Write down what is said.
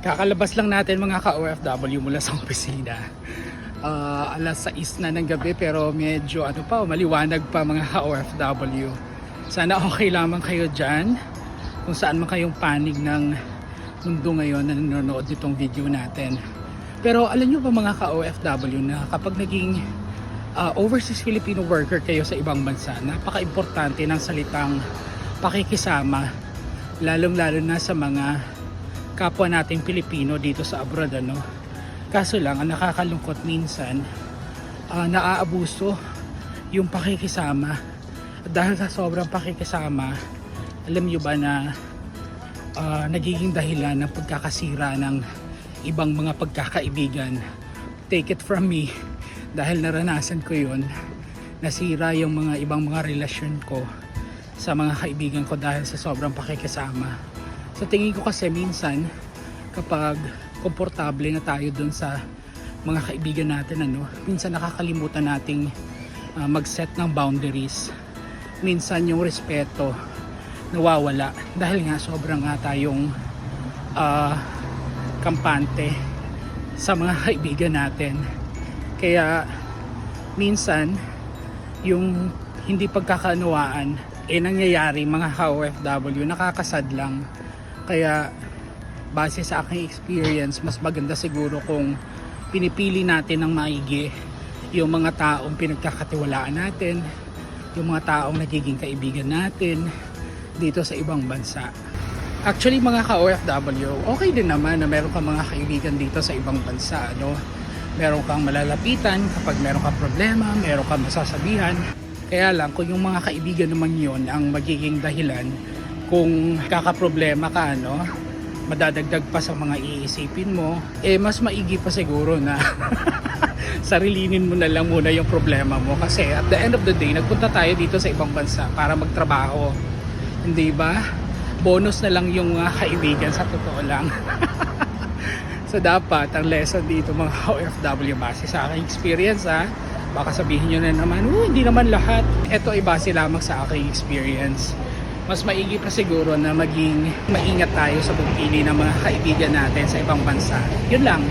Kakalabas lang natin mga ka-OFW mula sa opisina. Ah, alas 6 na ng gabi pero medyo ano pa, maliwanag pa mga ka-OFW. Sana okay lamang kayo dyan. Kung saan man kayong panig ng mundo ngayon na nanonood nitong video natin. Pero alam nyo ba mga ka-OFW na kapag naging ah, overseas Filipino worker kayo sa ibang bansa, napaka-importante ng salitang pakikisama lalong lalo na sa mga kapwa nating Pilipino dito sa abroad ano. Kaso lang ang nakakalungkot minsan ah, naaabuso yung pakikisama. Dahil sa sobrang pakikisama, alam nyo ba na ah, nagiging dahilan ng pagkakasira ng ibang mga pagkakaibigan. Take it from me dahil naranasan ko yun. Nasira yung mga ibang mga relasyon ko sa mga kaibigan ko dahil sa sobrang pakikisama. Sa tingin ko kasi minsan kapag komportable na tayo dun sa mga kaibigan natin ano, minsan nakakalimutan nating ah, mag-set ng boundaries. Minsan yung respeto nawawala dahil nga sobrang nga tayong ah, kampante sa mga kaibigan natin. Kaya minsan yung hindi pagkakaunawaan eh nangyayari mga ka-OFW nakakasad lang. Kaya base sa aking experience mas maganda siguro kung pinipili natin ng maigi yung mga taong pinagkakatiwalaan natin, yung mga taong nagiging kaibigan natin dito sa ibang bansa. Actually mga ka-OFW, okay din naman na meron kang mga kaibigan dito sa ibang bansa. Ano? Meron kang malalapitan kapag meron kang problema, meron kang masasabihan. Kaya lang kung yung mga kaibigan naman yon ang magiging dahilan kung kakaproblema ka, ano, madadagdag pa sa mga iisipin mo, eh mas maigi pa siguro na sarilinin mo na lang muna yung problema mo. Kasi at the end of the day, nagpunta tayo dito sa ibang bansa para magtrabaho. Hindi ba? Bonus na lang yung mga kaibigan sa totoo lang. so dapat ang lesson dito mga OFW base sa aking experience ha. Baka sabihin nyo na naman, oh, hindi naman lahat. Ito ay base lamang sa aking experience. Mas maigi pa siguro na maging maingat tayo sa pagpili ng mga kaibigan natin sa ibang bansa. Yun lang.